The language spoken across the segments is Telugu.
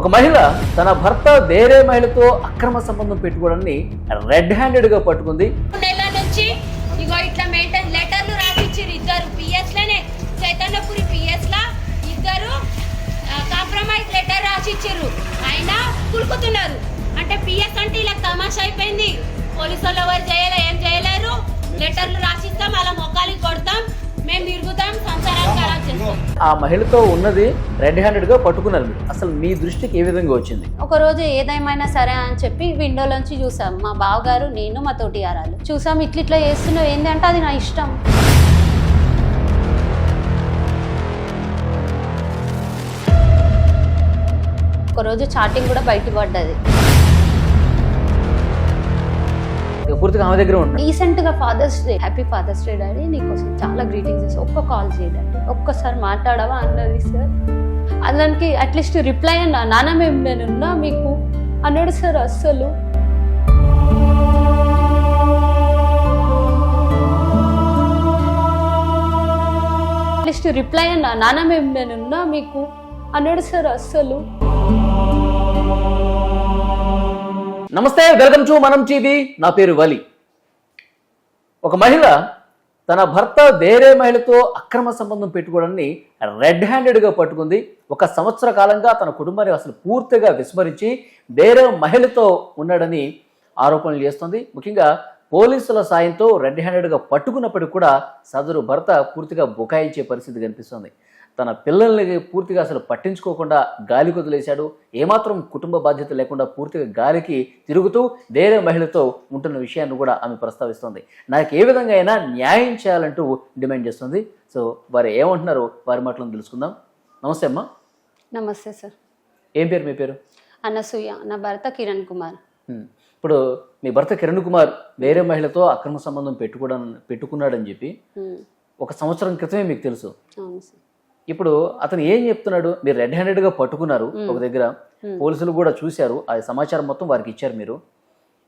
ఒక మహిళ తన భర్త వేరే మహిళతో అక్రమ సంబంధం పెట్టుకోవడాన్ని రెడ్ హ్యాండెడ్గా పట్టుకుంది. నెల నుంచి ఇగో ఇట్లా మెయింటైన్ లెటర్లు రాసిచ్చిర్రు ఇద్దరు పిఎస్లోనే చైతన్యపురి పిఎస్ లా ఇద్దరు కాంప్రమైజ్ లెటర్ రాసిచ్చిర్రు. అయినా కులుకుతున్నారు. అంటే పిఎస్ అంటే ఇలా తమాషా అయిపోయింది. పోలీసు వాళ్ళు ఎవరు చేయలే ఏం చేయలేరు. లెటర్లు రాసిస్తాం అలా మొక్కలకి కొడతాం. మేము తిరుగుతాం ఆ మహిళతో ఉన్నది రెడ్ హ్యాండెడ్గా పట్టుకున్నారు మీరు. అసలు మీ దృష్టికి ఏ విధంగా వచ్చింది? ఒక రోజు ఏదేమైనా సరే అని చెప్పి విండోలోంచి చూసాం. మా బావగారు నేను మా తోటి ఆరాలు చూసాం ఇట్లా ఇట్లా చేస్తున్నావు ఏంది అంటే అది నా ఇష్టం. ఒక రోజు చాటింగ్ కూడా బయటపడ్డది పూర్తిగా ఆమె దగ్గర ఉంటాను రీసెంట్గా father's day happy father's day daddy నీకోసం చాలా గ్రీటింగ్స్ చేసి ఒక్క కాల్ చేయడండి ఒక్కసారి మాట్లాడవా అన్నది సార్ దానికి అట్లీస్ట్ రిప్లై అన్న నాన్న మేము నేనున్నా మీకు అన్నాడు సార్ అస్సలు. అట్లీస్ట్ రిప్లై అన్న నాన్న మేము నేనున్నా మీకు అన్నాడు సార్ అస్సలు. నమస్తే వెల్కమ్ టు మనం టీవీ. నా పేరు వలి. ఒక మహిళ తన భర్త వేరే మహిళతో అక్రమ సంబంధం పెట్టుకోవడాన్ని రెడ్ హ్యాండెడ్గా పట్టుకుంది. ఒక సంవత్సర కాలంగా తన కుటుంబాన్ని అసలు పూర్తిగా విస్మరించి వేరే మహిళతో ఉన్నాడని ఆరోపణలు చేస్తుంది. ముఖ్యంగా పోలీసుల సాయంతో రెడ్ హ్యాండెడ్గా పట్టుకున్నప్పటికీ కూడా సదరు భర్త పూర్తిగా బుకాయించే పరిస్థితి కనిపిస్తుంది. తన పిల్లల్ని పూర్తిగా అసలు పట్టించుకోకుండా గాలికి వదిలేశాడు ఏమాత్రం కుటుంబ బాధ్యత లేకుండా పూర్తిగా గాలికి తిరుగుతూ వేరే మహిళతో ఉంటున్న విషయాన్ని కూడా ఆమె ప్రస్తావిస్తోంది. నాకు ఏ విధంగా అయినా న్యాయం చేయాలంటూ డిమాండ్ చేస్తుంది. సో వారు ఏమంటున్నారో వారి మాటలను తెలుసుకుందాం. నమస్తే అమ్మా. నమస్తే సార్. ఏం పేరు మీ పేరు? అనసూయ నా భర్త కిరణ్ కుమార్. ఇప్పుడు మీ భర్త కిరణ్ కుమార్ వేరే మహిళతో అక్రమ సంబంధం పెట్టుకోవడం పెట్టుకున్నాడని చెప్పి ఒక సంవత్సరం క్రితమే మీకు తెలుసు. అవును సార్. ఇప్పుడు అతను ఏం చెప్తున్నాడు? మీరు రెడ్ హ్యాండెడ్గా పట్టుకున్నారు ఒక దగ్గర. పోలీసులు కూడా చూశారు. ఆ సమాచారం మొత్తం వారికి ఇచ్చారు మీరు.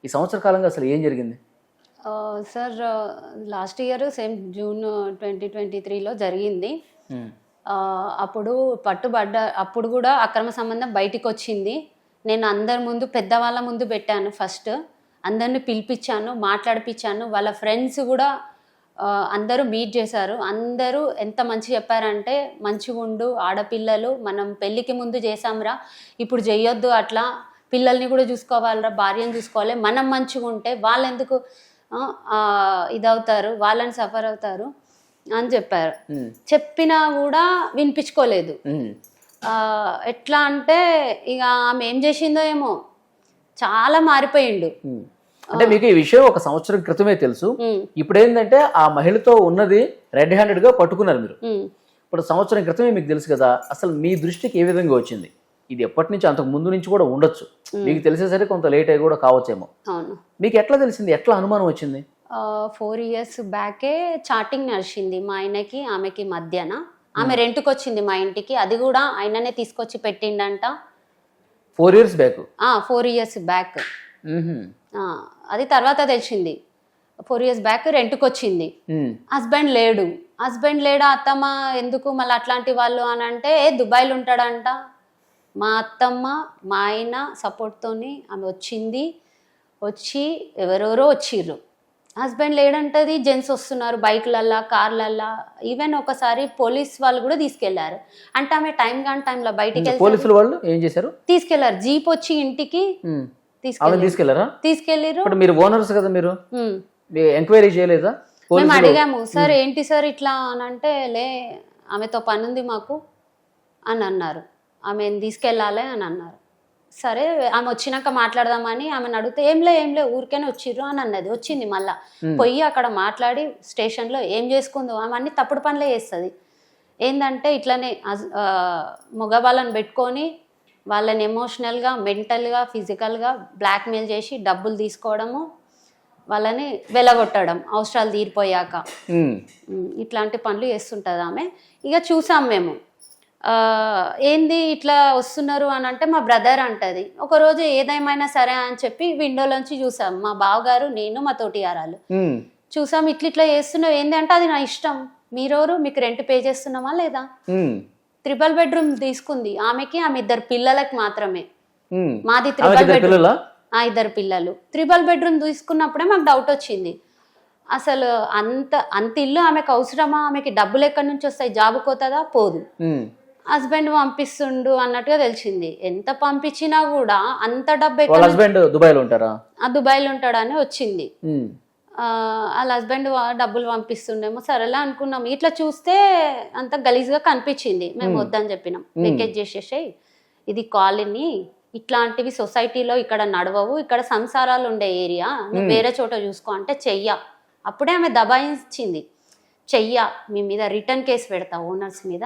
ఈ సంవత్సర కాలంగా అసలు ఏం జరిగింది? Sir last year same June twenty twenty త్రీలో జరిగింది. అప్పుడు పట్టుబడ్డ అప్పుడు కూడా అక్రమ సంబంధం బయటికి వచ్చింది నేను అందరి ముందు పెద్దవాళ్ళ ముందు పెట్టాను ఫస్ట్. అందరిని పిలిపించాను మాట్లాడిపించాను. వాళ్ళ ఫ్రెండ్స్ కూడా అందరూ మీట్ చేశారు. అందరూ ఎంత మంచి చెప్పారంటే మంచిగా ఉండు ఆడపిల్లలు మనం పెళ్ళికి ముందు చేసాంరా ఇప్పుడు చెయ్యొద్దు అట్లా పిల్లల్ని కూడా చూసుకోవాలిరా భార్యను చూసుకోవాలి మనం మంచిగా ఉంటే వాళ్ళు ఎందుకు ఇదవుతారు వాళ్ళని సఫర్ అవుతారు అని చెప్పారు. చెప్పినా కూడా వినిపించుకోలేదు. ఎట్లా అంటే ఇక ఆమె ఏం చేసిందో ఏమో చాలా మారిపోయిండు. అంటే మీకు ఈ విషయం ఒక సంవత్సరం క్రితమే తెలుసు. ఇప్పుడు ఏంటంటే ఆ మహిళతో ఉన్నది రెడ్ హ్యాండెడ్గా పట్టుకున్నారు మీరు. ఇప్పుడు సంవత్సరం క్రితమే మీకు తెలుసు కదా అసలు మీ దృష్టికి ఏ విధంగా వచ్చింది? ఇది ఎప్పటి నుంచి అంతకు ముందు నుంచి కూడా ఉండొచ్చు. మీకు తెలిసేసరికి కొంత లేట్ అయ్యి కూడా కావచ్చేమో. అవును. మీకు ఎట్లా తెలిసింది? ఎట్లా అనుమానం వచ్చింది? ఫోర్ ఇయర్స్ బ్యాకే చాటింగ్ నడిచింది మా ఆయనకి ఆమెకి మధ్యన. ఆమె రెంట్కి వచ్చింది మా ఇంటికి. అది కూడా ఆయననే తీసుకొచ్చి పెట్టిండంట. Four years back four years back అది తర్వాత తెలిసింది. ఫోర్ ఇయర్స్ బ్యాక్ రెంట్కి వచ్చింది హస్బెండ్ లేడు. హస్బెండ్ లేడా అత్తమ్మ ఎందుకు మళ్ళీ అట్లాంటి వాళ్ళు అని అంటే ఏ దుబాయ్లో ఉంటాడంట. మా అత్తమ్మ మా ఆయన సపోర్ట్తోని ఆమె వచ్చింది. వచ్చి ఎవరెవరో వచ్చిర్రు. హస్బెండ్ లేడంటది జెంట్స్ వస్తున్నారు బైక్లల్లా కార్లల్లా. ఈవెన్ ఒకసారి పోలీస్ వాళ్ళు కూడా తీసుకెళ్ళారు. అంటే ఆమె టైం కాని టైంలో బయటికి పోలీసులు వాళ్ళు ఏం చేశారు? తీసుకెళ్ళారు. జీప్ వచ్చి ఇంటికి తీసుకెళ్ళి తీసుకెళ్ళారా తీసుకెళ్ళిర్రు ఇప్పుడు మీరు ఓనర్స్ కదా మీరు? ఎంక్వైరీ చేయలేదా? మేము అడిగాము సార్ ఏంటి సార్ ఇట్లా? అని అంటే లే ఆమెతో పని ఉంది మాకు అని అన్నారు. ఆమెను తీసుకెళ్ళాలి అని అన్నారు. సరే ఆమె వచ్చినాక మాట్లాడదామని ఆమెను అడిగితే ఏంలే ఏంలే ఊరికేనే వచ్చిర్రు అని అన్నది. వచ్చింది మళ్ళా. పోయి అక్కడ మాట్లాడి స్టేషన్లో ఏం చేసుకుందో ఆమె అన్ని తప్పుడు పనులే చేస్తుంది. ఏంటంటే ఇట్లనే మగవాళ్ళని పెట్టుకొని వాళ్ళని ఎమోషనల్గా మెంటల్గా ఫిజికల్గా బ్లాక్మెయిల్ చేసి డబ్బులు తీసుకోవడము వాళ్ళని వెలగొట్టడం అవసరాలు తీరిపోయాక. ఇట్లాంటి పనులు చేస్తుంటుంది ఆమె. ఇక చూసాం మేము. ఏంది ఇట్లా వస్తున్నారు అని అంటే మా బ్రదర్ అంటది. ఒకరోజు ఏదేమైనా సరే అని చెప్పి విండోలోంచి చూసాం. మా బావగారు నేను మా తోటి ఆరాలు. చూసాం ఇట్లా ఇట్లా చేస్తున్నావు. ఏంది అంటే అది నా ఇష్టం. మీరెవరు? మీకు రెంట్ పే చేస్తున్నామా లేదా? త్రిబల్ బెడ్రూమ్ తీసుకుంది. ఆమెకి ఆమె ఇద్దరు పిల్లలకి మాత్రమే. మాది ఇద్దరు బెడ్రూమ్ ఆ ఇద్దరు పిల్లలు. త్రిబల్ బెడ్రూమ్ తీసుకున్నప్పుడే మాకు డౌట్ వచ్చింది. అసలు అంత అంత ఇల్లు ఆమెకు అవసరమా? ఆమెకి డబ్బులు ఎక్కడి నుంచి వస్తాయి? జాబ్ పోతుందా పోదు. హస్బెండ్ పంపిస్తుండు అన్నట్టుగా తెలిసింది. ఎంత పంపించినా కూడా అంత డబ్బు హస్బెండ్ దుబాయ్లో ఉంటారా? ఆ దుబాయ్లో ఉంటాడని వచ్చింది. వాళ్ళ హస్బెండ్ డబ్బులు పంపిస్తుండేమో. సరేలే అనుకున్నాం. ఇట్లా చూస్తే అంత గలీజ్గా కనిపించింది. మేము వద్దని చెప్పినాం. వెకేట్ చేసేసాయి. ఇది కాలనీ. ఇట్లాంటివి సొసైటీలో ఇక్కడ నడవవు. ఇక్కడ సంసారాలు ఉండే ఏరియా. నువ్వు వేరే చోట చూసుకో అంటే చెయ్య. అప్పుడే ఆమె దబాయించింది. చెయ్య మీ మీద రిటర్న్ కేసు పెడతా ఓనర్స్ మీద.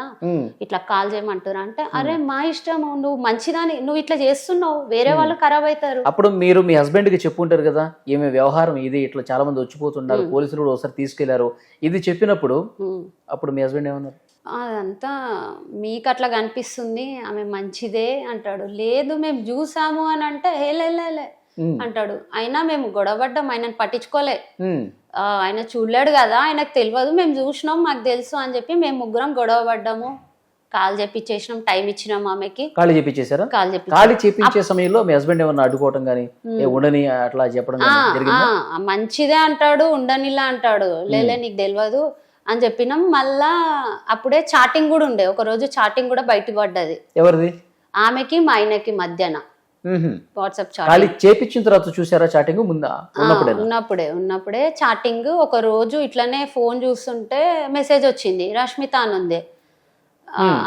ఇట్లా కాల్ చేయమంటారు అంటే అరే మా ఇష్టము నువ్వు మంచిదాని నువ్వు ఇట్లా చేస్తున్నావు వేరే వాళ్ళు ఖరాబ్ అవుతారు అప్పుడు మీరు మీ హస్బెండ్కి చెప్పుంటారు కదా ఏమి వ్యవహారం ఇది ఇట్లా చాలా మంది వచ్చిపోతున్నారు పోలీసులు కూడా ఒకసారి తీసుకెళ్ళారు. ఇది చెప్పినప్పుడు. అప్పుడు మీ హస్బెండ్ ఏమన్నారు? అదంతా మీకు అట్లా కనిపిస్తుంది ఆమె మంచిదే అంటాడు. లేదు మేము చూసాము అని అంటే "హే, లే లే, లే" ఉమ్. అంటాడు. అయినా మేము గొడవపడ్డాం ఆయనను పట్టించుకోలే. ఆయన చూడలేడు కదా ఆయనకు తెలియదు మేము చూసినాం మాకు తెలుసు అని చెప్పి మేము ముగ్గురం గొడవ పడ్డాము. కాల్ చెప్పించేసినాం టైం ఇచ్చినాం ఆమెకి. ఖాళీ చెప్పించేశారా కాల్ చెప్పి ఖాళీ చెప్పించే సమయంలో మీ హస్బెండ్ ఏమన్నా అడ్డుకోవటం కానీ ఉండని అట్లా చెప్పడం మంచిదే అంటాడు ఉండనిలా అంటాడు. లేలే నీకు తెలియదు అని చెప్పినాం. మళ్ళా అప్పుడే చాటింగ్ కూడా ఉండే. ఒక రోజు చాటింగ్ కూడా బయట పడ్డది. ఎవరిది? ఆమెకి మా ఆయనకి మధ్యన. ఉహుం. వాట్సాప్ ఖాళీ చేపించిన తర్వాత చూసారా చాటింగ్ ముందా? ఉన్నప్పుడేనా? ఉన్నప్పుడే ఉన్నప్పుడే. చాటింగ్ ఒక రోజు ఇట్లనే ఫోన్ చూస్తుంటే మెసేజ్ వచ్చింది రష్మిత అని ఉంది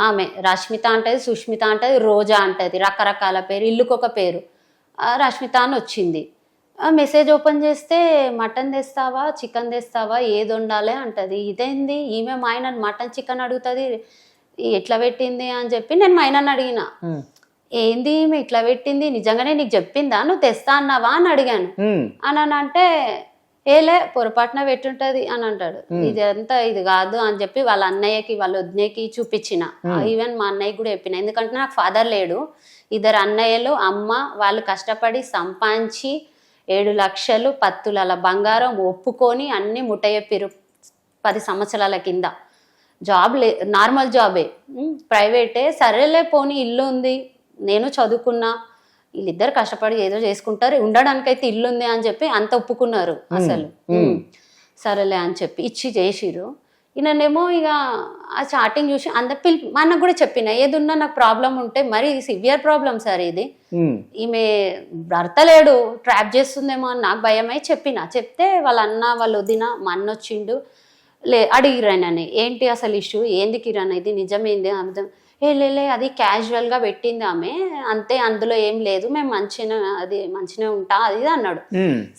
ఆమె రష్మిత అంటది సుష్మిత అంటది రోజా అంటది రకరకాల పేరు ఇల్లుకి ఒక పేరు. రష్మిత అని వచ్చింది. మెసేజ్ ఓపెన్ చేస్తే మటన్ తెస్తావా చికెన్ తెస్తావా ఏది వండాలి? అంటది. ఇదేంది? ఈమె మా ఆయన మటన్ చికెన్ అడుగుతుంది ఎట్లా పెట్టింది? అని చెప్పి నేను మా ఆయనని అడిగిన. ఏంది ఈమె ఇట్లా పెట్టింది? నిజంగానే నీకు చెప్పిందా? నువ్వు తెస్తా అన్నావా అని అడిగాను. అని అంటే ఏలే పొరపాటున పెట్టుంటది అని అంటాడు. ఇది అంతా ఇది కాదు అని చెప్పి వాళ్ళ అన్నయ్యకి వాళ్ళ వదినకి చూపించిన. ఈవెన్ మా అన్నయ్య కూడా చెప్పిన. ఎందుకంటే నాకు ఫాదర్ లేడు. ఇద్దరు అన్నయ్యలు అమ్మ వాళ్ళు కష్టపడి సంపాదించి ఏడు లక్షలు పత్తుల బంగారం ఒప్పుకొని అన్ని ముట్ట చెప్పిరు పది సంవత్సరాల కింద. జాబ్ లే నార్మల్ జాబే. ప్రైవేటే. సరేలే పోనీ ఇల్లు ఉంది. నేను చదువుకున్నా వీళ్ళిద్దరు కష్టపడి ఏదో చేసుకుంటారు ఉండడానికైతే ఇల్లు ఉంది అని చెప్పి అంత ఒప్పుకున్నారు అసలు. సరేలే అని చెప్పి ఇచ్చి చేసిరు ఈయననేమో ఇక ఆ చాటింగ్ చూసి అందరు పిలి మా అన్నకు కూడా చెప్పిన ఏదున్నా నాకు ప్రాబ్లం ఉంటే మరి సివియర్ ప్రాబ్లం సార్ ఇది. ఈమె భర్త లేడు ట్రాప్ చేస్తుందేమో అని నాకు భయమై చెప్పిన. చెప్తే వాళ్ళ అన్న వాళ్ళ వదిన మా అన్న వచ్చిండు. లే అడిగిరానని ఏంటి అసలు ఇష్యూ ఏంది కిరణ్ ఇది నిజమేంది? అర్థం ఏ లేలే అది క్యాజువల్గా పెట్టింది ఆమె. అంతే అందులో ఏం లేదు. మేము మంచిగా అది మంచిగా ఉంటా అది అన్నాడు.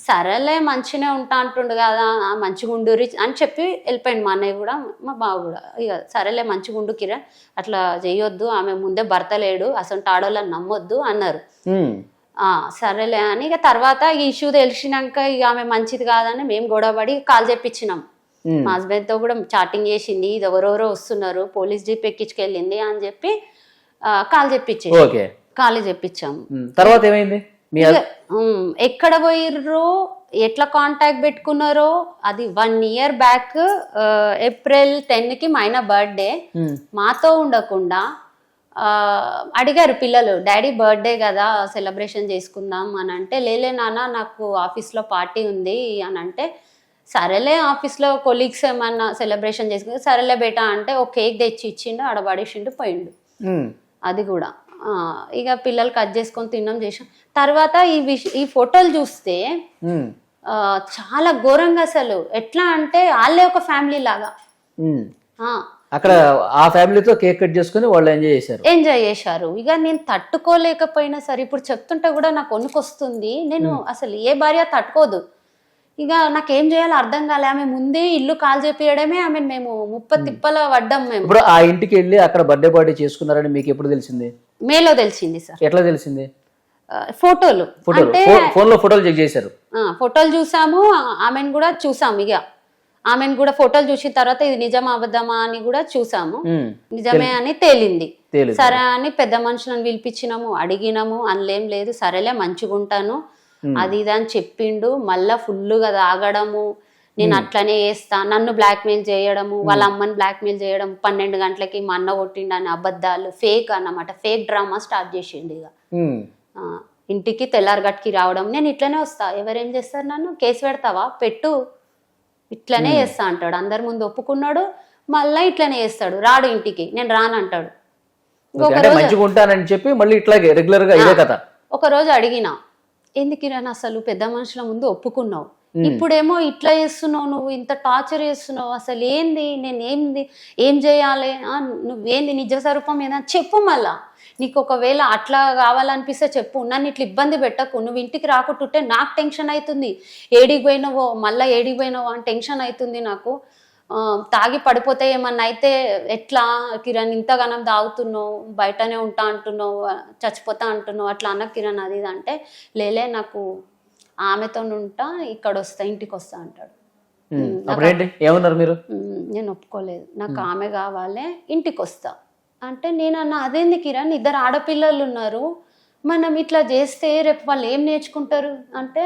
సరేలే మంచిగా ఉంటా అంటుండు కదా మంచిగా ఉండురి అని చెప్పి వెళ్ళిపోయింది మా అన్నయ్య కూడా మా బావ కూడా. ఇక సరేలే మంచిగా ఉండు కిరణ్ అట్లా చేయొద్దు ఆమె ముందే భర్త లేడు అసలు ఆడోళ్ళని నమ్మొద్దు అన్నారు. సరేలే అని ఇక తర్వాత ఈ ఇష్యూ తెలిసినాక ఇక ఆమె మంచిది కాదని మేము గొడవపడి కాల్ చెప్పించినాం ఉమ్. మా husband తో కూడా చాటింగ్ చేసింది ఇది ఎవరెవరో వస్తున్నారు పోలీస్ జీప్ ఎక్కించుకెళ్ళింది అని చెప్పి కాల్ చెప్పించే కాల్ చెప్పించాము. తర్వాత ఏమైంది? ఎక్కడ పోయిర్రో? ఎట్లా కాంటాక్ట్ పెట్టుకున్నారో? అది వన్ ఇయర్ బ్యాక్ ఏప్రిల్ టెన్కి మా ఆయన బర్త్డే. మాతో ఉండకుండా అడిగారు పిల్లలు డాడీ బర్త్డే కదా సెలబ్రేషన్ చేసుకుందాం అని అంటే లేలే నాన్న నాకు ఆఫీస్లో పార్టీ ఉంది అని అంటే సరేలే ఆఫీస్లో కొలీగ్స్ ఏమన్నా సెలబ్రేషన్ చేసుకుంటే సరేలే బేటా అంటే ఒక కేక్ తెచ్చి ఇచ్చిండు ఆడ పడేసిండు పోయిండు. అది కూడా. ఇక పిల్లలు కట్ చేసుకొని తిన్నాం చేసాం. తర్వాత ఈ విష ఈ ఫోటోలు చూస్తే చాలా ఘోరంగా అసలు. ఎట్లా అంటే వాళ్ళే ఒక ఫ్యామిలీ లాగా. అక్కడ ఆ ఫ్యామిలీతో కేక్ కట్ చేసుకుని వాళ్ళు ఎంజాయ్ చేశారు. ఎంజాయ్ చేశారు. ఇక నేను తట్టుకోలేకపోయినా సరే ఇప్పుడు చెప్తుంటే కూడా నాకు వణుకొస్తుంది. నేను అసలు ఏ భార్య తట్టుకోదు. ఇక నాకేం చేయాలో అర్థం కాలే. ఆమె ముందే ఇల్లు కాల్ చేపియడమే ఆమె మేము ముప్ప తిప్పల పడ్డాం మేము. ఇప్పుడు ఆ ఇంటికి వెళ్ళి అక్కడ బర్త్డే పార్టీ చేసుకున్నారని మీకు ఎప్పుడు తెలిసింది? మేలో తెలిసింది సార్. ఎట్లా తెలిసింది? ఫోటోలు. ఫోటోలు. అంటే ఫో- ఫోన్లో ఫోటోలు చెక్ చేశారు. ఆ, ఫోటోలు చూసాము. ఆ- ఆమెను కూడా చూసాము ఇక. ఆమెను కూడా ఫోటోలు చూసిన తర్వాత ఇది నిజమా అబద్ధమా అని కూడా చూసాము. ఉమ్. నిజమే అని తేలింది. తేలింది. సరే అని పెద్ద మనుషులను పిలిపించినాము అడిగినాము. అందులేం లేదు. సరేలే మంచిగా ఉంటాను అది ఇది అని చెప్పిండు. మళ్ళా ఫుల్గా తాగడము. నేను అట్లనే చేస్తా. నన్ను బ్లాక్మెయిల్ చేయడము. వాళ్ళ అమ్మని బ్లాక్మెయిల్ చేయడం పన్నెండు గంటలకి మా అన్న కొట్టిండు అని అబద్ధాలు. ఫేక్ అన్నమాట. ఫేక్ డ్రామా స్టార్ట్ చేసిండు ఇక. ఇంటికి తెల్లారగట్కి రావడం. నేను ఇట్లనే వస్తా. ఎవరేం చేస్తారు నన్ను? కేసు పెడతావా? పెట్టు. ఇట్లనే చేస్తా అంటాడు. అందరి ముందు ఒప్పుకున్నాడు. మళ్ళీ ఇట్లనే చేస్తాడు. రాడు ఇంటికి. నేను రాను అంటాడు. ఇంకొక అంటే రోజు చెప్పి మళ్ళీ ఇట్లాగే రెగ్యులర్గా ఇదే కథ. ఒక రోజు అడిగిన. ఎందుకు అసలు పెద్ద మనుషుల ముందు ఒప్పుకున్నావు? ఇప్పుడేమో ఇట్లా చేస్తున్నావు నువ్వు ఇంత టార్చర్ చేస్తున్నావు అసలు ఏంది నేను ఏంది ఏం చేయాలి నువ్వేంది నిజ స్వరూపం ఏదైనా చెప్పు మళ్ళా. నీకు ఒకవేళ అట్లా కావాలనిపిస్తే చెప్పు నన్ను ఇట్లా ఇబ్బంది పెట్టకు నువ్వు ఇంటికి రాకుంటుంటే నాకు టెన్షన్ అవుతుంది. ఏడికి పోయినావో మళ్ళీ ఏడికి పోయినావో అని టెన్షన్ అవుతుంది నాకు. తాగి పడిపోతే ఏమన్నా అయితే ఎట్లా? కిరణ్ ఇంతగానం తాగుతున్నావు బయటనే ఉంటా అంటున్నావు చచ్చిపోతా అంటున్నావు అట్లా అన్న కిరణ్ అది ఇది అంటే లేలే నాకు ఆమెతో ఉంటా ఇక్కడ వస్తా ఇంటికి వస్తా అంటాడు. ఏమన్నారు మీరు? "ఉమ్, నేను ఒప్పుకోలేదు. నాకు ఆమె కావాలి ఇంటికి వస్తా. అంటే నేను అన్న అదేంది కిరణ్? ఇద్దరు ఆడపిల్లలు ఉన్నారు. మనం ఇట్లా చేస్తే రేపు వాళ్ళు ఏం నేర్చుకుంటారు? అంటే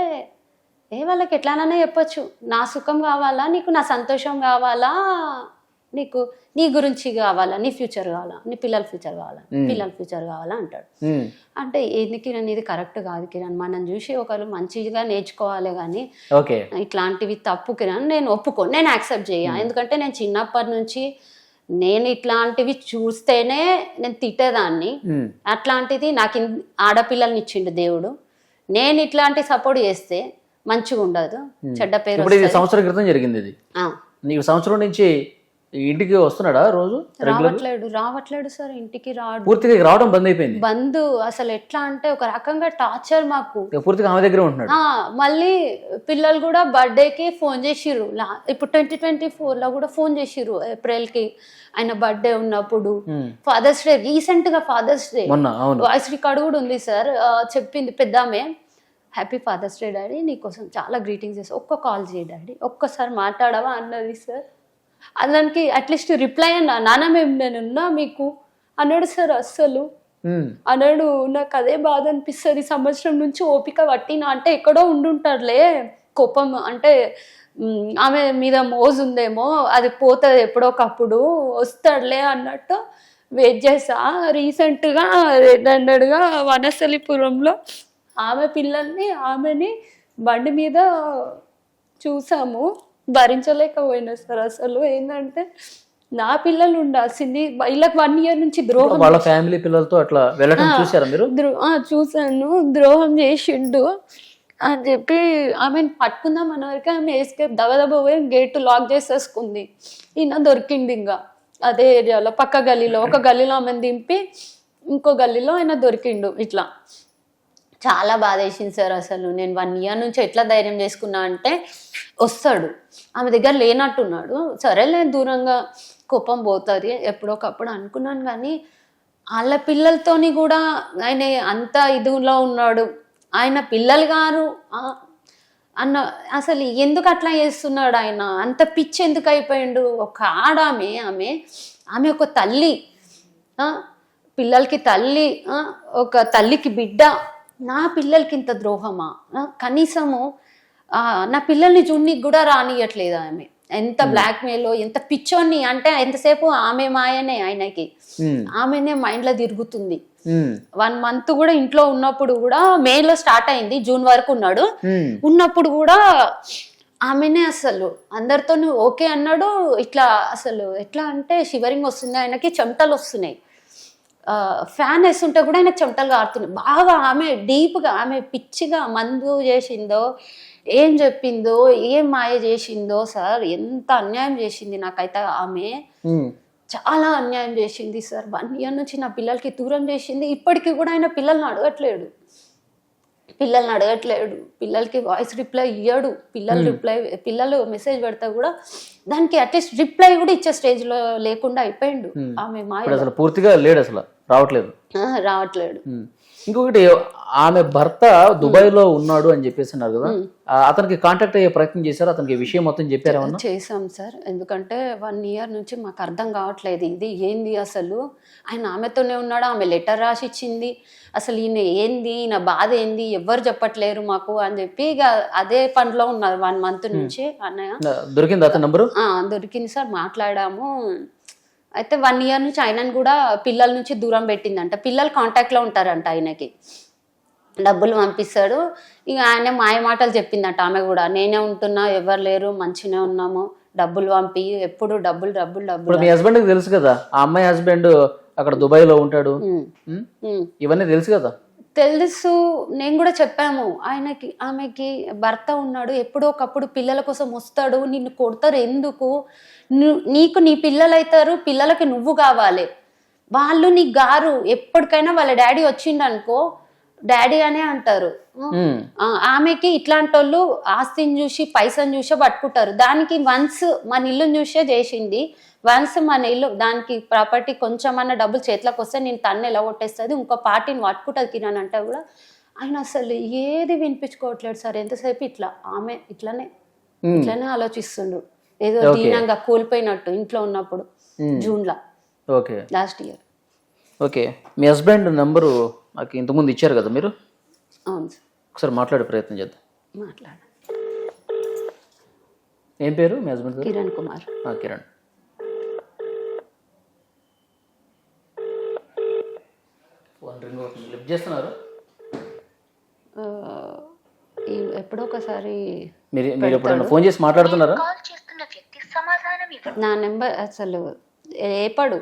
ఏ వాళ్ళకి ఎట్లానైనా చెప్పొచ్చు. నా సుఖం కావాలా? నీకు నా సంతోషం కావాలా? నీకు నీ గురించి కావాలా? నీ ఫ్యూచర్ కావాలా? నీ పిల్లల ఫ్యూచర్ కావాలా? పిల్లల ఫ్యూచర్ కావాలా? అంటాడు. అంటే ఏది కిరణ్? ఇది కరెక్ట్ కాదు కిరణ్. మనం చూసి ఒకరు మంచిగా నేర్చుకోవాలి కానీ ఓకే. ఇట్లాంటివి తప్పు కిరణ్. నేను ఒప్పుకో నేను యాక్సెప్ట్ చేయ. ఎందుకంటే నేను చిన్నప్పటి నుంచి నేను ఇట్లాంటివి చూస్తేనే నేను తిట్టేదాన్ని. అట్లాంటిది నాకు ఆడపిల్లల్ని ఇచ్చిండు దేవుడు. నేను ఇట్లాంటి సపోర్ట్ చేస్తే మంచిగా ఉండదు. చెడ్డ పేరు ఇప్పుడు ఇది. సంవత్సరం క్రితం జరిగింది ఇది. నీకు సంవత్సరం నుంచి ఇంటికి వస్తున్నాడా రోజు? రావట్లేడు రావట్లేడు సార్ ఇంటికి రాడు. పూర్తిగా రావడం బంద్ అయిపోయింది. బంధు అసలు ఎట్లా అంటే ఒక రకంగా టార్చర్ మాకు. పూర్తిగా ఆమె దగ్గర ఉంటున్నాడు. మళ్ళీ పిల్లలు కూడా బర్త్డేకి ఫోన్ చేసిర్రు. లా ఇప్పుడు ట్వంటీ ట్వంటీ ఫోర్లో కూడా ఫోన్ చేసిర్రు ఏప్రిల్కి. ఆయన బర్త్డే ఉన్నప్పుడు. ఫాదర్స్ డే రీసెంట్గా ఫాదర్స్ డే. వాయిస్ రికార్డు కూడా ఉంది సార్ చెప్పింది పెద్దామే. హ్యాపీ ఫాదర్స్ డే డాడీ నీకోసం చాలా గ్రీటింగ్స్ చేస్తా. ఒక్క కాల్ చేయి డాడీ ఒక్కసారి మాట్లాడవా అన్నది సార్ దానికి అట్లీస్ట్ రిప్లై అన్నా. నాన్న మేము నేను ఉన్నా మీకు. అన్నాడు సార్ అస్సలు. ఉమ్. అన్నాడు నాకు అదే బాధ అనిపిస్తుంది. సంవత్సరం నుంచి ఓపిక పట్టినా అంటే ఎక్కడో ఉండుంటాడులే కోపం అంటే ఆమె మీద మోజు ఉందేమో అది పోతుంది ఎప్పుడోకప్పుడు. వస్తాడులే అన్నట్టు వెయిట్ చేసా రీసెంట్గా రెడ్ హండ్రెడ్గా వనస్థలిపురంలో ఆమె పిల్లల్ని ఆమెని బండి మీద చూసాము. భరించలేకపోయినా సార్. అసలు ఏంటంటే నా పిల్లలు ఉండాల్సింది వీళ్ళకి వన్ ఇయర్ నుంచి ద్రోహం వాళ్ళ ఫ్యామిలీ పిల్లలతో అట్లా వెళ్ళటం చూసారా మీరు? చూశాను. ద్రోహం చేసిండు. అని చెప్పి ఆమెను పట్టుకుందాం అన్న వరకు ఆమె ఎస్కేప్ దబదబ పోయి గేట్ లాక్ చేసేసుకుంది. ఈయన దొరికింది ఇంకా అదే ఏరియాలో పక్క గల్లీలో. ఒక గల్లీలో ఆమెను దింపి ఇంకో గల్లీలో ఆయన దొరికిండు ఇట్లా. చాలా బాధ వేసింది సార్ అసలు. నేను వన్ ఇయర్ నుంచి ఎట్లా ధైర్యం చేసుకున్నా అంటే వస్తాడు. ఆమె దగ్గర లేనట్టున్నాడు. సరేలే దూరంగా కోపం పోతుంది. ఎప్పుడోకప్పుడు అనుకున్నాను కానీ వాళ్ళ పిల్లలతోని కూడా ఆయన అంత ఇదిలో ఉన్నాడు. ఆయన పిల్లలు గారు అన్న అసలు ఎందుకు అట్లా చేస్తున్నాడు ఆయన? అంత పిచ్చి ఎందుకు అయిపోయిండు? ఒక ఆడామె ఆమె. ఆమె ఒక తల్లి పిల్లలకి తల్లి ఒక తల్లికి బిడ్డ. నా పిల్లలకి ఇంత ద్రోహమా కనీసము నా పిల్లల్ని చూడనీకి కూడా రానియట్లేదు ఆమె. ఎంత బ్లాక్మెయిల్ ఎంత పిచ్చోని అంటే ఎంతసేపు ఆమె మాయనే ఆయనకి. ఉమ్. ఆమెనే మైండ్లో తిరుగుతుంది. ఉమ్. వన్ మంత్ కూడా ఇంట్లో ఉన్నప్పుడు కూడా మేలో స్టార్ట్ అయింది జూన్ వరకు ఉన్నాడు. ఉన్నప్పుడు కూడా ఆమెనే అసలు అందరితో ఓకే అన్నాడు. ఇట్లా అసలు ఎట్లా అంటే షివరింగ్ వస్తుంది ఆయనకి చెమటలు వస్తున్నాయి. ఫ్యాన్ వేస్తుంటే కూడా ఆయన చెమటలు కారుతున్నాయి. బాగా ఆమె డీప్గా ఆమె పిచ్చిగా మందు చేసిందో ఏం చెప్పిందో ఏం మాయ చేసిందో సార్ ఎంత అన్యాయం చేసింది నాకైతే ఆమె. చాలా అన్యాయం చేసింది సార్. వన్ ఇయర్ నుంచి నా పిల్లలకి దూరం చేసింది. ఇప్పటికీ కూడా ఆయన పిల్లల్ని అడగట్లేడు. పిల్లల్ని అడగట్లేడు. పిల్లలకి వాయిస్ రిప్లై ఇయ్యడు. పిల్లలు రిప్లై పిల్లలు మెసేజ్ పెడతా కూడా దానికి అట్లీస్ట్ రిప్లై కూడా ఇచ్చే స్టేజ్లో లేకుండా అయిపోయిండు ఆమె అసలు పూర్తిగా లేడు అసలు. రావట్లేదు. ఉమ్. ఇంకొకటి ఆమె భర్త దుబాయ్లో ఉన్నాడు అని చెప్పేసి అన్నారు కదా. అతనికి కాంటాక్ట్ అయ్యే ప్రయత్నం చేశారు? అతనికి విషయం మొత్తం చెప్పారేమన్నా చేసాం సార్. ఎందుకంటే వన్ ఇయర్ నుంచి మాకు అర్థం కావట్లేదు ఇది ఏంది అసలు. ఆయన ఆమెతోనే ఉన్నాడు? ఆమె లెటర్ రాసి ఇచ్చింది అసలు ఈయన ఏంది? ఈయన బాధ ఏంది? ఎవ్వరు చెప్పట్లేరు మాకు అని చెప్పి ఇక అదే పనిలో ఉన్నారు వన్ మంత్ నుంచి అన్నయ్య. దొరికింది అతని నంబరు? దొరికింది సార్. మాట్లాడాము. అయితే వన్ ఇయర్ నుంచి ఆయనను కూడా పిల్లల నుంచి దూరం పెట్టిందంట. పిల్లలు కాంటాక్ట్లో ఉంటారంట ఆయనకి. డబ్బులు పంపిస్తాడు. ఇక ఆయన మాయ మాటలు చెప్పిందంట ఆమె కూడా. నేనే ఉంటున్నా ఎవరు లేరు మంచిగానే ఉన్నాము. డబ్బులు పంపి ఎప్పుడు డబ్బులు డబ్బులు డబ్బులు మీ హస్బెండ్ తెలుసు కదా ఆ అమ్మాయి హస్బెండ్ అక్కడ దుబాయ్లో ఉంటాడు. ఇవన్నీ తెలుసు కదా? తెలుసు నేను కూడా చెప్పాము. ఆయనకి ఆమెకి భర్త ఉన్నాడు. ఎప్పుడో ఒకప్పుడు పిల్లల కోసం వస్తాడు. నిన్ను కొడతారు ఎందుకు? నీకు నీ పిల్లలు అవుతారు పిల్లలకి నువ్వు కావాలి. వాళ్ళు నీ గారు. ఎప్పటికైనా వాళ్ళ డాడీ వచ్చిండనుకో డాడీ అనే అంటారు. ఆమెకి ఇట్లాంటి వాళ్ళు ఆస్తిని చూసి పైసని చూసే పట్టుకుంటారు. దానికి వన్స్ మన ఇల్లుని చూసే చేసింది. వన్స్ మన ఇల్లు దానికి ప్రాపర్టీ కొంచెమన్నా డబ్బులు చేతిలోకి వస్తే నేను తన్ను ఎలా కొట్టేస్తుంది? ఇంకో పార్టీని పట్టుకుంటుంది కిరాన్ అంటే కూడా ఆయన అసలు ఏది వినిపించుకోవట్లేదు సార్. ఎంతసేపు ఇట్లా ఆమె ఇట్లానే. ఇట్లానే ఆలోచిస్తుండు. ఏదో. దీనంగా కోల్పోయినట్టు ఇంట్లో ఉన్నప్పుడు. జూన్లో. ఓకే. Last year. ఓకే. మీ హస్బెండ్ నంబరు నాకు ఇంతకుముందు ఇచ్చారు కదా మీరు? అవును సార్. ఒకసారి మాట్లాడే ప్రయత్నం చేద్దాం. మాట్లాడ. ఏం పేరు మీ హస్బెండ్ కిరణ్ కుమార్. కిరణ్. రింగ్ అవుతుంది. లిఫ్ట్ చేస్తున్నారు? ఎప్పుడో ఒకసారి మీరు మీరు ఎప్పుడైనా ఫోన్ చేసి మాట్లాడుతున్నారా? కాల్ చేస్తున్న వ్యక్తి సమాధానం ఇవ్వడం నా నెంబర్ అసలు ఏపడు.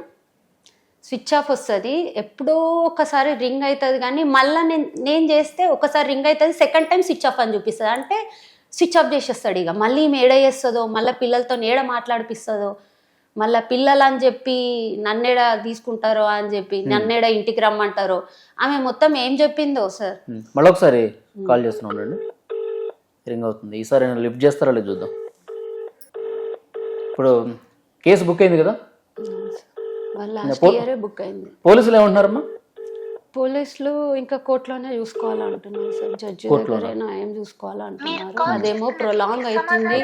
స్విచ్ ఆఫ్ వస్తుంది. ఎప్పుడో ఒకసారి రింగ్ అవుతుంది కానీ మళ్ళీ నేను నేను చేస్తే ఒకసారి రింగ్ అవుతుంది సెకండ్ టైం స్విచ్ ఆఫ్ అని చూపిస్తుంది. అంటే స్విచ్ ఆఫ్ చేసేస్తాడు ఇక. మళ్ళీ ఈమె ఏడ చేస్తుందో మళ్ళీ పిల్లలతో ఏడ మాట్లాడిపిస్తుందో మళ్ళీ పిల్లలు అని చెప్పి నన్నేడ తీసుకుంటారో అని చెప్పి నన్నేడ ఇంటికి రమ్మంటారో ఆమె మొత్తం ఏం చెప్పిందో సార్? మళ్ళీ ఒకసారి కాల్ చేస్తున్నా ఉండండి రింగ్ అవుతుంది. ఈసారి నేను లిఫ్ట్ చేస్తారా లేదు చూద్దాం. ఇప్పుడు కేసు బుక్ అయింది కదా? వాళ్ళ బుక్ అయింది. పోలీసులు ఏమంటున్నారమ్మా? పోలీసులు ఇంకా కోర్టులోనే చూసుకోవాలంటున్నారు సార్. జడ్జి దగ్గరే న్యాయం చూసుకోవాలంటున్నారు? అదేమో ప్రొలాంగ్ అవుతుంది.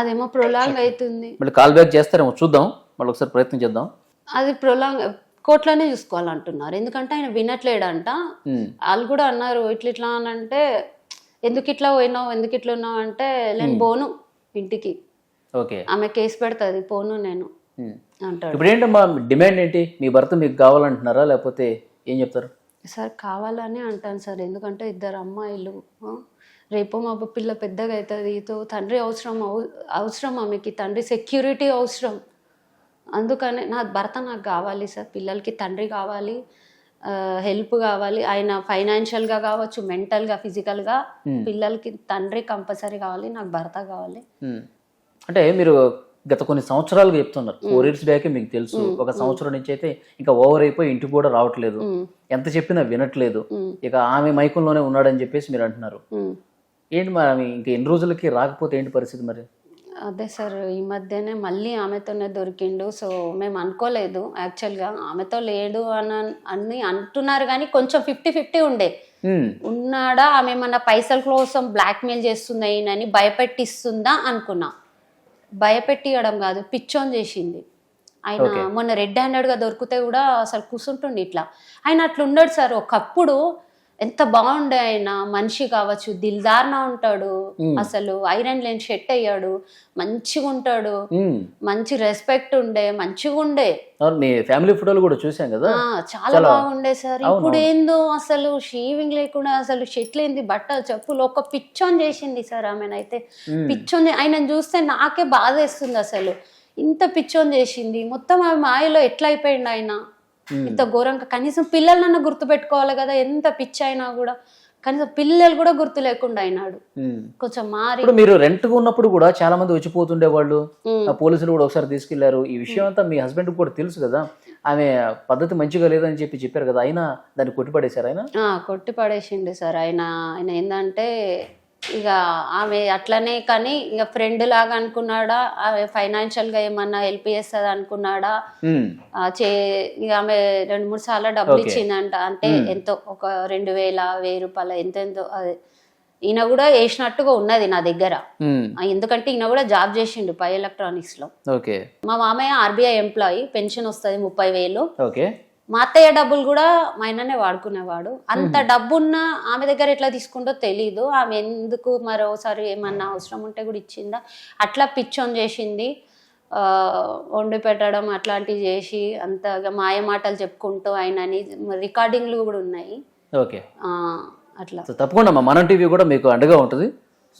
అదేమో ప్రొలాంగ్ అవుతుంది. మళ్ళీ కాల్ బ్యాక్ చేస్తారేమో చూద్దాం. మళ్ళీ ఒకసారి ప్రయత్నం చేద్దాం. అది ప్రొలాంగ్ కోర్టులోనే చూసుకోవాలంటున్నారు. ఎందుకంటే ఆయన వినట్లేడంట. వాళ్ళు కూడా అన్నారు ఇట్లా ఇట్లా అని అంటే ఎందుకు ఇట్లా పోయినావు? ఎందుకు ఇట్లా ఉన్నావు? అంటే నేను పోను ఇంటికి. ఓకే. ఆమె కేసు పెడుతుంది పోను నేను. అంటాడు. ఇప్పుడు ఏంటమ్మా డిమాండ్ ఏంటి? మీ భర్త మీకు కావాలంటున్నారా? లేకపోతే ఏం చెప్తారు? సార్ కావాలని అంటాను సార్. ఎందుకంటే ఇద్దరు అమ్మాయిలు? రేపు మా పిల్ల పెద్దగా అవుతుంది. తో తండ్రి అవసరం అవ- అవసరం ఆమెకి తండ్రి సెక్యూరిటీ అవసరం. అందుకనే నా భర్త నాకు కావాలి సార్. పిల్లలకి తండ్రి కావాలి హెల్ప్ కావాలి. ఆయన ఫైనాన్షియల్గా కావచ్చు మెంటల్గా ఫిజికల్గా పిల్లలకి తండ్రి కంపల్సరీ కావాలి నాకు భర్త కావాలి. అంటే మీరు గత కొన్ని సంవత్సరాలుగా చెప్తున్నారు. ఫోర్ ఇయర్స్ బ్యాక్ మీకు తెలుసు. ఒక సంవత్సరం నుంచి అయితే ఇంకా ఓవర్ అయిపోయి ఇంటికి కూడా రావట్లేదు. ఎంత చెప్పినా వినట్లేదు. ఇక ఆమె మైకంలోనే ఉన్నాడని చెప్పేసి మీరు అంటున్నారు. ఏంటి మరి ఇంకా ఎన్ని రోజులకి రాకపోతే ఏంటి పరిస్థితి మరి? అదే సార్ ఈ మధ్యనే మళ్ళీ ఆమెతోనే దొరికిండు. సో మేము అనుకోలేదు యాక్చువల్గా ఆమెతో లేడు అని అన్ని అంటున్నారు కానీ కొంచెం ఫిఫ్టీ ఫిఫ్టీ ఉండే. ఉన్నాడా? ఆమె ఏమన్నా పైసల కోసం బ్లాక్మెయిల్ చేస్తుందా ఈయనని? భయపెట్టిస్తుందా అనుకున్నా. భయపెట్టియడం కాదు పిచ్చోన్ చేసింది. ఆయన మొన్న రెడ్ హ్యాండెడ్గా దొరికితే కూడా అసలు కూర్చుంటుండే ఇట్లా. ఆయన అట్లా ఉండడు సార్ ఒకప్పుడు ఎంత బాగుండే ఆయన మనిషి కావచ్చు దిల్దార్నా ఉంటాడు. అసలు ఐరన్ లేని షెట్ అయ్యాడు. మంచిగా ఉంటాడు. మంచి రెస్పెక్ట్ ఉండే మంచిగా ఉండే. ఫ్యామిలీ ఫోటోలు కూడా చూసాం కదా? చాలా బాగుండే సార్. ఇప్పుడు ఏందో అసలు షేవింగ్ లేకుండా అసలు షెట్లు ఏంది బట్టలు చెప్పులు ఒక పిచ్చోన్ చేసింది సార్ ఆమెనైతే. పిచ్చోన్ ఆయనను చూస్తే నాకే బాధ వేస్తుంది అసలు. ఇంత పిచ్చోన్ చేసింది. మొత్తం ఆమె మాయలో ఎట్లా అయిపోయింది ఆయన? ఇంత ఘోరంగా కనీసం పిల్లలన్నా గుర్తు పెట్టుకోవాలి కదా ఎంత పిచ్చి అయినా కూడా. కనీసం పిల్లలు కూడా గుర్తు లేకుండా అయినాడు. కొంచెం మారి ఇప్పుడు మీరు రెంట్ ఉన్నప్పుడు కూడా చాలా మంది వచ్చిపోతుండే వాళ్ళు పోలీసులు కూడా ఒకసారి తీసుకెళ్ళారు. ఈ విషయం అంతా మీ హస్బెండ్ కూడా తెలుసు కదా. ఆమె పద్ధతి మంచిగా లేదని చెప్పి చెప్పారు కదా. అయినా దాన్ని కొట్టిపడేశారు ఆయన ఆ, కొట్టి పడేసిండు సార్. ఆయన ఆయన ఏంటంటే ఇక ఆమె అట్లనే కానీ ఇక ఫ్రెండ్ లాగా అనుకున్నాడా? ఆమె ఫైనాన్షియల్గా ఏమన్నా హెల్ప్ చేస్తుంది అనుకున్నాడా? చే ఇక ఆమె రెండు మూడు సార్లు డబ్బులు. ఇచ్చిందంట. అంటే. ఎంతో ఒక రెండు వేల వెయ్యి రూపాయలు ఎంతెంతో అది ఈయన కూడా వేసినట్టుగా ఉన్నది నా దగ్గర. ఎందుకంటే ఈయన కూడా జాబ్ చేసిండు పై ఎలక్ట్రానిక్స్లో మా మామయ్య ఆర్బీఐ ఎంప్లాయీ పెన్షన్ వస్తుంది ముప్పై వేలు. మా అత్తయ్య డబ్బులు కూడా మా ఆయననే వాడుకునేవాడు. అంత డబ్బున్న ఆమె దగ్గర ఎట్లా తీసుకుంటో తెలీదు. ఆమె ఎందుకు మరోసారి ఏమన్నా అవసరం ఉంటే కూడా ఇచ్చిందా? అట్లా పిచ్చోన్ చేసింది. వండి పెట్టడం అట్లాంటివి చేసి అంతగా మాయ మాటలు చెప్పుకుంటూ ఆయనని రికార్డింగ్లు కూడా ఉన్నాయి. ఓకే. అట్లా. సో తప్పకుండా మనం టీవీ కూడా మీకు అండగా ఉంటుంది.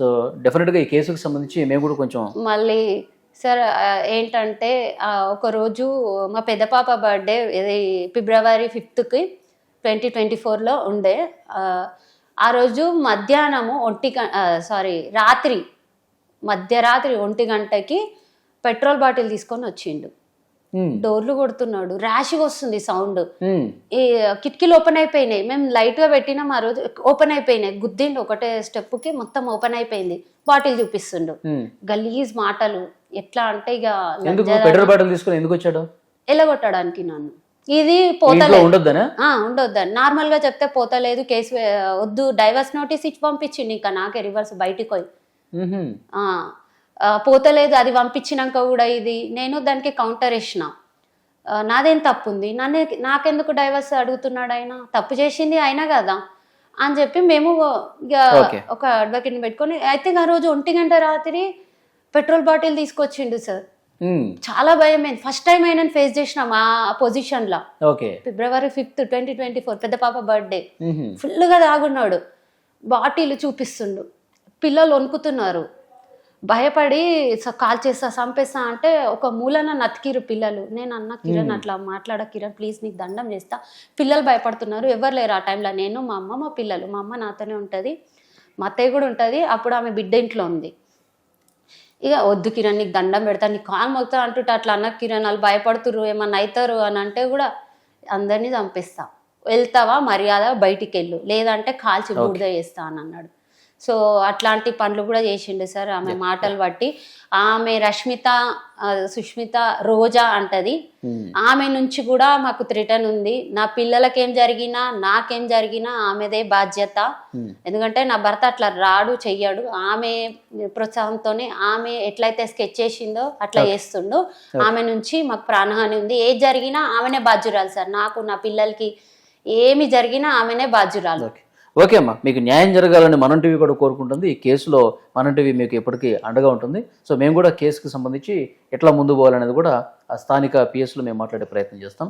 సో డెఫినెట్గా ఈ కేసుకు సంబంధించి మేము కూడా కొంచెం మళ్ళీ సార్ ఏంటంటే ఆ, ఒక రోజు మా పెద్ద పాప బర్త్డే ఇది ఫిబ్రవరి ఫిఫ్త్కి ట్వంటీ ట్వంటీ ఫోర్లో ఉండే. ఆ, రోజు మధ్యాహ్నము ఒంటి సారీ రాత్రి మధ్యరాత్రి ఒంటి గంటకి పెట్రోల్ బాటిల్ తీసుకొని వచ్చిండు. డోర్లు కొడుతున్నాడు ర్యాష్గా వస్తుంది సౌండ్. ఈ కిటికీలు ఓపెన్ అయిపోయినాయి. మేము లైట్గా పెట్టినాం ఆ రోజు ఓపెన్ అయిపోయినాయి. గుద్దిండు ఒకటే స్టెప్కి మొత్తం ఓపెన్ అయిపోయింది. బాటిల్ చూపిస్తుండు. గలీజ్ మాటలు. ఎట్లా అంటే ఇక ఎందుకు పెట్రోల్ బాటిల్ తీసుకుని ఎందుకు వచ్చాడు? ఎలగొట్టడానికి నన్ను. ఇది పోతలేదు. ఉండొద్దనా? నార్మల్గా చెప్తే పోతలేదు కేసు వద్దు. డైవర్స్ నోటీస్ ఇచ్చి పంపించిండు ఇంకా నాకే రివర్స్ బయటికి పోయి. పోతలేదు అది పంపించినాక కూడా ఇది. నేను దానికి కౌంటర్ ఇచ్చిన నాదేం తప్పు ఉంది నన్ను నాకెందుకు డైవర్స్ అడుగుతున్నాడు ఆయన? తప్పు చేసింది అయినా కదా. అని చెప్పి మేము. ఒక అడ్వకేట్ని పెట్టుకొని అయితే ఆ రోజు ఒంటి గంట రాత్రి పెట్రోల్ బాటిల్ తీసుకొచ్చిండు సార్. ఉమ్, చాలా భయం అయింది ఫస్ట్ టైం అయినా ఫేస్ చేసినాం ఆ పొజిషన్లో okay February fifth twenty twenty four పెద్ద పాప బర్త్డే ఉహుం, ఫుల్గా తాగున్నాడు. బాటిల్ చూపిస్తుండు. పిల్లలు వణుకుతున్నారు. భయపడి "స- కాల్ చేస్తా చంపేస్తా అంటే ఒక మూలన నతికిరు పిల్లలు. నేను అన్న కిరణ్ అట్లా మాట్లాడ కిరణ్ ప్లీజ్ నీకు దండం చేస్తా. పిల్లలు భయపడుతున్నారు. ఎవరు లేరు ఆ టైంలో నేను మా అమ్మ మా పిల్లలు. మా అమ్మ నాతోనే ఉంటుంది. మా అత్తయ్య కూడా ఉంటుంది. అప్పుడు ఆమె బిడ్డ ఇంట్లో ఉంది. ఇక వద్దు కిరణ్ నీకు దండం పెడతా నీకు కాలు మొక్తా అంటుంటే అట్లా అన్న కిరణ్ వాళ్ళు భయపడుతురు ఏమన్నా అవుతారు అని అంటే కూడా అందరినీ చంపిస్తా. వెళ్తావా మర్యాద బయటికి వెళ్ళు లేదంటే కాల్చి బూడిద చేస్తా అని అన్నాడు. సో అట్లాంటి పనులు కూడా చేసిండు సార్. ఆమె మాటలు బట్టి ఆమె రష్మిత సుష్మిత రోజా అంటది. ఉమ్, ఆమె నుంచి కూడా మాకు థ్రిటన్ ఉంది. నా పిల్లలకేం జరిగినా నాకేం జరిగినా ఆమెదే బాధ్యత. ఉమ్, ఎందుకంటే నా భర్త అట్లా రాడు చెయ్యడు. ఆమె ప్రోత్సాహంతోనే ఆమె ఎట్లయితే స్కెచ్ చేసిందో అట్లా చేస్తుండో. ఆమె నుంచి మాకు ప్రాణహాని ఉంది. ఏది జరిగినా ఆమెనే బాధ్యురాలు సార్. నాకు నా పిల్లలకి ఏమి జరిగినా ఆమెనే బాధ్యురాలు. ఓకే అమ్మా మీకు న్యాయం జరగాలని మనం టీవీ కూడా కోరుకుంటుంది. ఈ కేసులో మనం టీవీ మీకు ఎప్పటికీ అండగా ఉంటుంది. సో మేము కూడా కేసుకు సంబంధించి ఎట్లా ముందు పోవాలనేది కూడా ఆ స్థానిక పిఎస్లో మేము మాట్లాడే ప్రయత్నం చేస్తాం.